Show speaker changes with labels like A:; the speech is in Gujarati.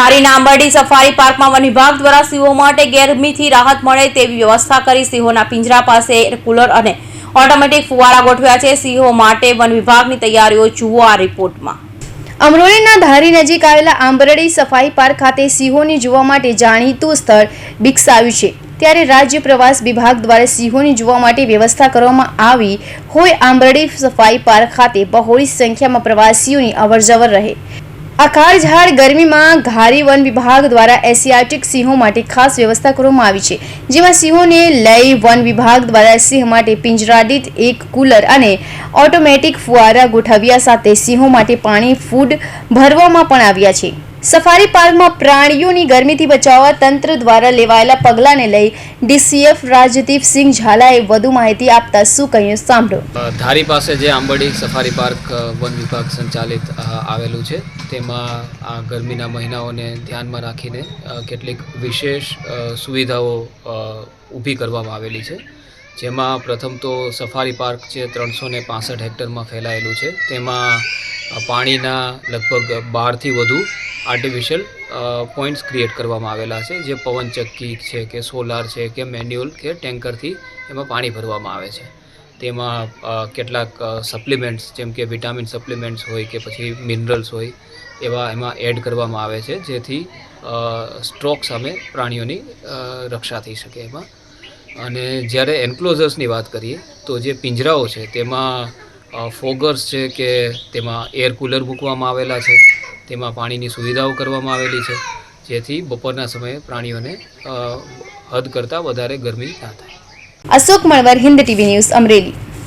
A: ધારીના આંબરડી સફારી પાર્કમાં વન વિભાગ દ્વારા સિંહો માટે ગરમીથી રાહત મળે તેવી વ્યવસ્થા કરી સિંહોના પિંજરા પાસે એર કુલર અને ઓટોમેટિક ફુવારા ગોઠવ્યા છે. સિંહો માટે વન વિભાગની તૈયારીઓ જુઓ આ રિપોર્ટમાં.
B: અમરોલીના ધારી નજીક આવેલા આંબરડી સફારી પાર્ક ખાતે સિંહોને જોવા માટે જાણીતું સ્થળ વિકસાવ્યું છે. ત્યારે રાજ્ય પ્રવાસ વિભાગ દ્વારા સિંહોને જોવા માટે વ્યવસ્થા કરવામાં આવી હોય આંબરડી સફારી પાર્ક ખાતે બહોળી સંખ્યામાં પ્રવાસીઓની અવરજવર રહે. આ ઝાડ ગરમીમાં ઘારી વન વિભાગ દ્વારા એશિયાટિક સિંહો માટે ખાસ વ્યવસ્થા કરવામાં આવી છે, જેમાં સિંહોને લઈ વન વિભાગ દ્વારા સિંહ માટે પિંજરાદિત એક કુલર અને ઓટોમેટિક ફુવારા ગોઠવ્યા સાથે સિંહો માટે પાણી, ફૂડ ભરવામાં પણ આવ્યા છે. સફારી પાર્કમાં પ્રાણીઓની ગરમીથી બચાવવા તંત્ર દ્વારા લેવાયેલા પગલાંને લઈ ડીસીએફ રાજદીપસિંહ ઝાલાએ વધુ માહિતી આપતા શું કહ્યું સાંભળો.
C: ધારી પાસે જે આંબડી સફારી પાર્ક વન વિભાગ સંચાલિત આવેલું છે, તેમાં આ ગરમીના મહિનાઓને ધ્યાનમાં રાખીને કેટલીક વિશેષ સુવિધાઓ ઊભી કરવામાં આવેલી છે. જેમાં પ્રથમ તો સફારી પાર્ક છે ત્રણસો ને પાસઠ હેક્ટરમાં ફેલાયેલું છે, તેમાં પાણીના લગભગ બારથી વધુ આર્ટિફિશિયલ પોઈન્ટ્સ ક્રિએટ કરવામાં આવેલા છે, જે પવનચક્કી છે કે સોલાર છે કે મેન્યુઅલ કે ટેન્કરથી એમાં પાણી ભરવામાં આવે છે. તેમાં કેટલાક સપ્લિમેન્ટ્સ જેમ કે વિટામિન સપ્લિમેન્ટ્સ હોય કે પછી મિનરલ્સ હોય, એવા એમાં એડ કરવામાં આવે છે, જેથી સ્ટ્રોક સામે પ્રાણીઓની રક્ષા થઈ શકે એમાં. અને જ્યારે એન્ક્લોઝર્સની વાત કરીએ, તો જે પિંજરાઓ છે તેમાં ફોગર્સ છે કે તેમાં એર કુલર મૂકવામાં આવેલા છે, તેમાં પાણીની સુવિધાઓ કરવામાં આવેલી છે, જેથી બપોરના સમયે પ્રાણીઓને હદ કરતાં વધારે ગરમી ના થાય.
B: Ashok Manvar, Hind TV news Amreli.